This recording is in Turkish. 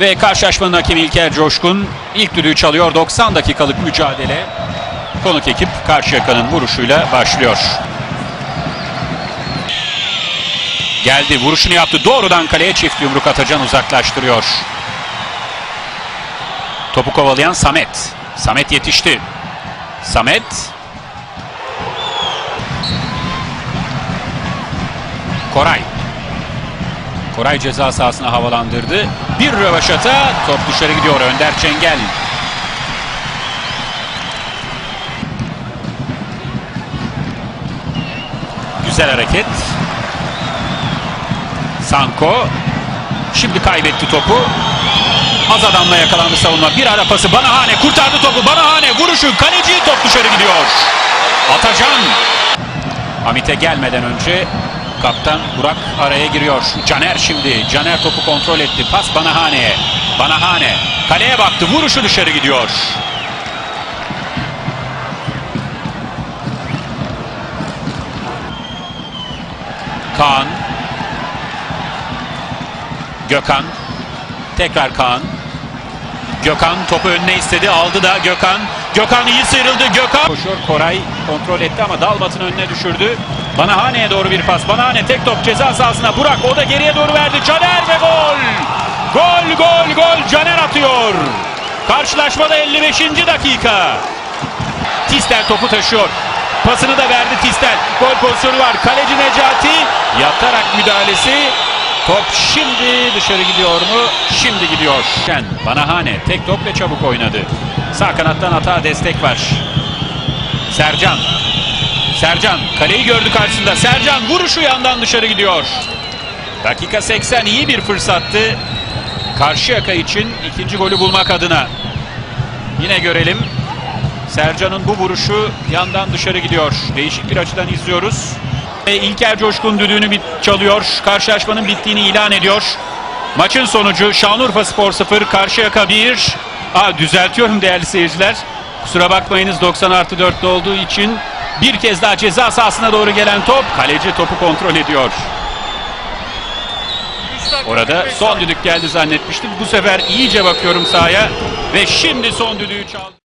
Ve karşılaşmanın hakemi İlker Coşkun ilk düdüğü çalıyor. 90 dakikalık mücadele. Konuk ekip Karşıyaka'nın vuruşuyla başlıyor. Geldi vuruşunu yaptı. Doğrudan kaleye çift yumruk Atacan uzaklaştırıyor. Topu kovalayan Samet. Samet yetişti. Samet. Koray. Koray ceza sahasına havalandırdı. Bir rövaşata top dışarı gidiyor Önder Çengel. Güzel hareket. Sanko. Şimdi kaybetti topu. Az adamla yakalandı savunma. Bir ara pası Banahane kurtardı topu. Banahane vuruşu kaleci top dışarı gidiyor. Atacan. Hamit'e gelmeden önce kaptan Burak araya giriyor. Caner şimdi. Caner topu kontrol etti. Pas Banahane'ye. Banahane kaleye baktı. Vuruşu dışarı gidiyor. Kaan. Gökhan. Tekrar Kaan. Gökhan topu önüne istedi. Aldı da Gökhan. Gökhan iyi sıyrıldı. Gökhan. Koşuyor Koray kontrol etti ama Dalmat'ın önüne düşürdü. Banahane'ye doğru bir pas. Banahane tek top ceza sahasına. Burak o da geriye doğru verdi. Caner ve gol. Gol gol gol. Caner atıyor. Karşılaşmada 55. dakika. Tistel topu taşıyor. Pasını da verdi Tistel. Gol pozisyonu var. Kaleci Necati yatarak müdahalesi. Top şimdi dışarı gidiyor mu? Şimdi gidiyor. Şen, Banahane tek top ve çabuk oynadı. Sağ kanattan hata destek var. Sercan. Sercan kaleyi gördü karşısında. Sercan vuruşu yandan dışarı gidiyor. Dakika 80 iyi bir fırsattı. Karşıyaka için ikinci golü bulmak adına. Yine görelim. Sercan'ın bu vuruşu yandan dışarı gidiyor. Değişik bir açıdan izliyoruz. Ve İlker Coşkun düdüğünü bit çalıyor. Karşılaşmanın bittiğini ilan ediyor. Maçın sonucu Şanlıurfa Spor 0, Karşıyaka 1. Aa, düzeltiyorum değerli seyirciler. Kusura bakmayınız 90 artı 4'te olduğu için bir kez daha ceza sahasına doğru gelen top. Kaleci topu kontrol ediyor. Orada son düdük geldi zannetmiştim. Bu sefer iyice bakıyorum sahaya ve şimdi son düdüğü çaldı.